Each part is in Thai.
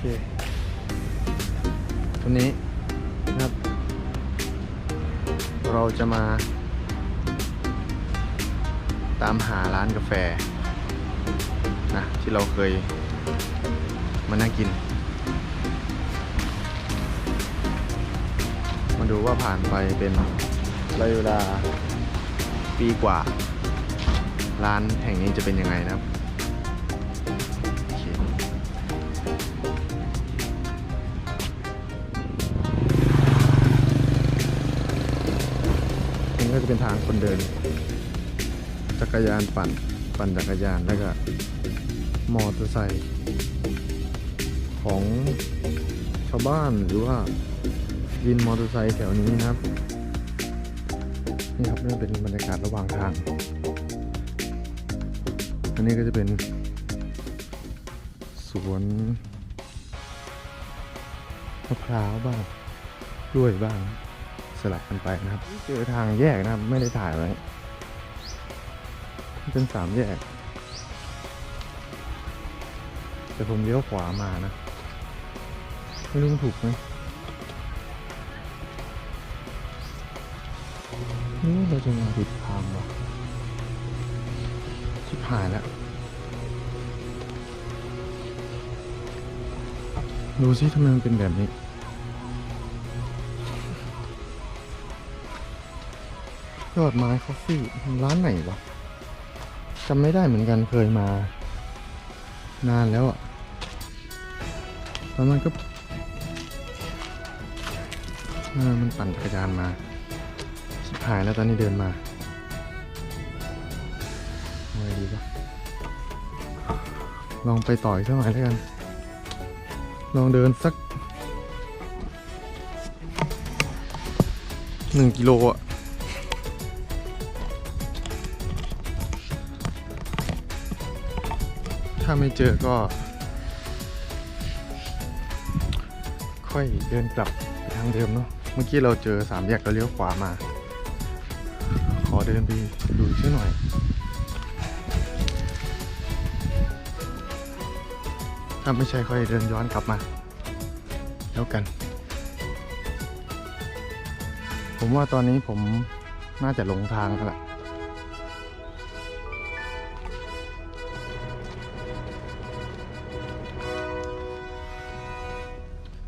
เควันนี้นะครับ เราจะมา ตามหาร้านกาแฟนะที่เราเคยมานั่งกิน มาดูว่าผ่านไปเป็นระยะเวลาปีกว่า ร้านแห่งนี้จะเป็นยังไงนะครับ เป็นทางคนเดิน จักรยานปั่น ปั่นจักรยานแล้วก็มอเตอร์ไซค์ของชาวบ้านหรือว่าวินมอเตอร์ไซค์แถวนี้นะครับ นี่ครับนี่เป็นบรรยากาศระหว่างทาง อันนี้ก็จะเป็น สวนมะพร้าวบ้างกล้วยบ้าง สลับกันไปนะครับ เจอทางแยกนะครับ ไม่ได้ถ่ายไว้เป็นสามแยก แต่ผมเลี้ยวขวามานะ ไม่รู้ถูกไหมนี่เราจะมาผิดทางวะชิบหายแล้ว ดูสิทำไมมันเป็นแบบนี้ อดไม้คอฟฟี่ร้านไหนวะจำไม่ได้เหมือนกันเคยมา นานแล้วอะแล้วมันก็มันปั่นจักรยานมาชิบหายแล้วตอนนี้เดินมาอาไงดีปะลองไปต่ออีกสักหน่อยแล้วกัน ลองเดินสักหนึ่งกิโลอะ ถ้าไม่เจอก็ ค่อยเดินกลับไปทางเดิมเนาะเมื่อกี้เราเจอสามแยกเราเลี้ยวขวามา ขอเดินไปดูอีกสักหน่อยถ้าไม่ใช่ค่อยเดินย้อนกลับมา แล้วกัน ผมว่าตอนนี้ผมน่าจะหลงทางแล้วล่ะ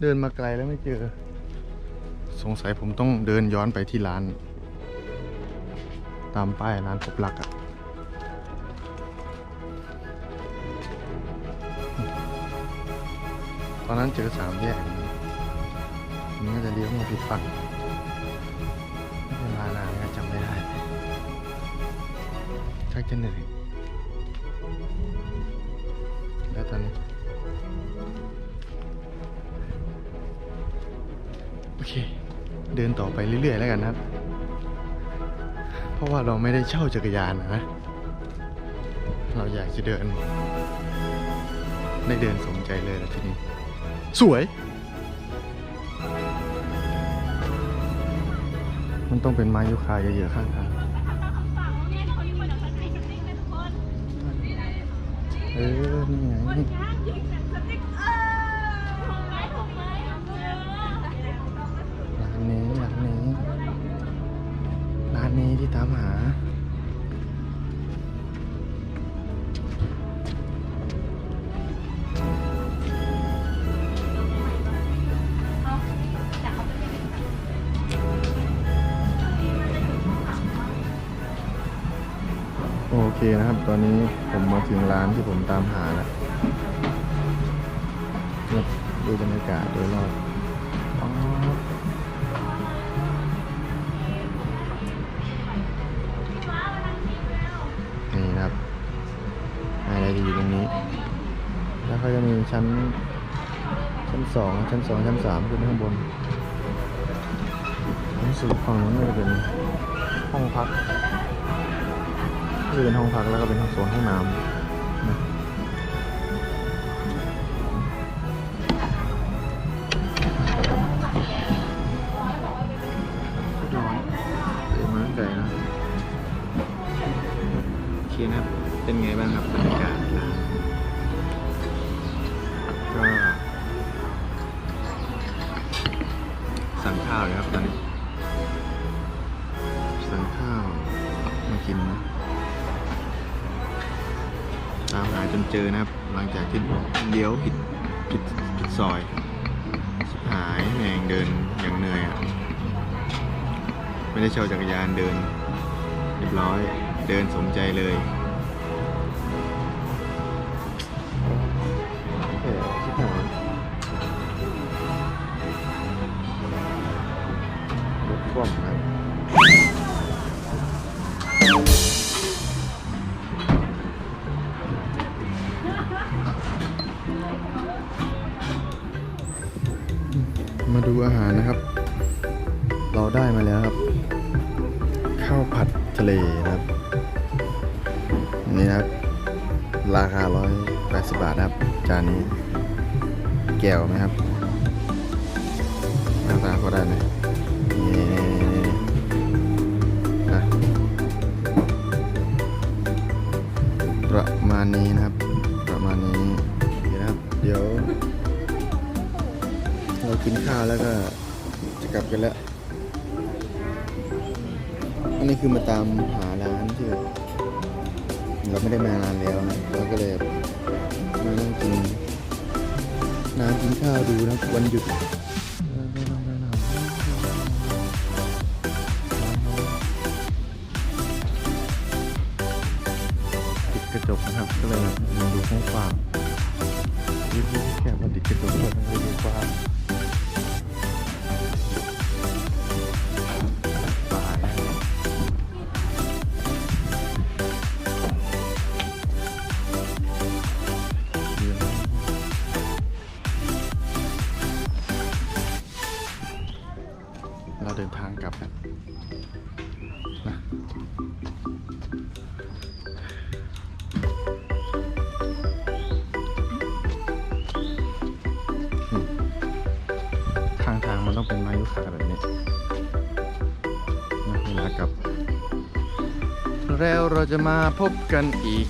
เดินมาไกลแล้วไม่เจอ สงสัยผมต้องเดินย้อนไปที่ร้าน ตามป้ายร้านพบรักอะตอนนั้นเจอสามแยกอันนี้ก็จะเลี้ยวมาผิดฝั่งเวลานานก็จำไม่ได้ชักจะเหนื่อย อเค เดินต่อไปเรื่อยๆแล้วกันนะครับ เพราะว่าเราไม่ได้เช่าจักรยานนะ เราอยากจะเดิน ได้เดินสมใจเลยละทีนี้สวย มันต้องเป็นไม้ยูคาเยอะๆข้างทางเออ นี่ไง ตามหา โอเคนะครับ ตอนนี้ผมมาถึงร้านที่ผมตามหาแล้วเนี่ยดูบรรยากาศโดยรอบ ชั้น ชั้นสองชั้นสองชั้นสามขึ้นข้างบนรู้สึกฝั่งนั้นน่าจะเป็นห้องพักก็จะเป็นห้องพักแล้วก็เป็นห้องโซนห้องน้ำ จนเจอนะครับ หลังจากที่เลี้ยวผิดผิดผิดซอยหายแม่งเดินอย่างเหนื่อยอะไม่ได้เช่าจักรยานเดิน เรียบร้อยเดินสมใจเลย มาดูอาหารนะครับ เราได้มาแล้วครับ ข้าวผัดทะเลนะครับ นี่ครับ ราคา 180 บาทครับ จานนี้ แก้วไหมครับหน้าตาเขาได้ไหมนี่นะประมาณนี้นะครับ กินข้าวแล้วก็จะกลับกันแล้ว อันนี้คือมาตามหาร้านที่แบบเราไม่ได้มานานแล้วนะเราก็เลยมานั่งกินน้ำกินข้าวดูนะวันหยุดติดกระจกนะครับก็เลยแบบมาดูข้างฝางรีบๆแค่มาติดกระจกเลยไม่ดูกว้าง นะครับ แล้วเราจะมาพบกันอีก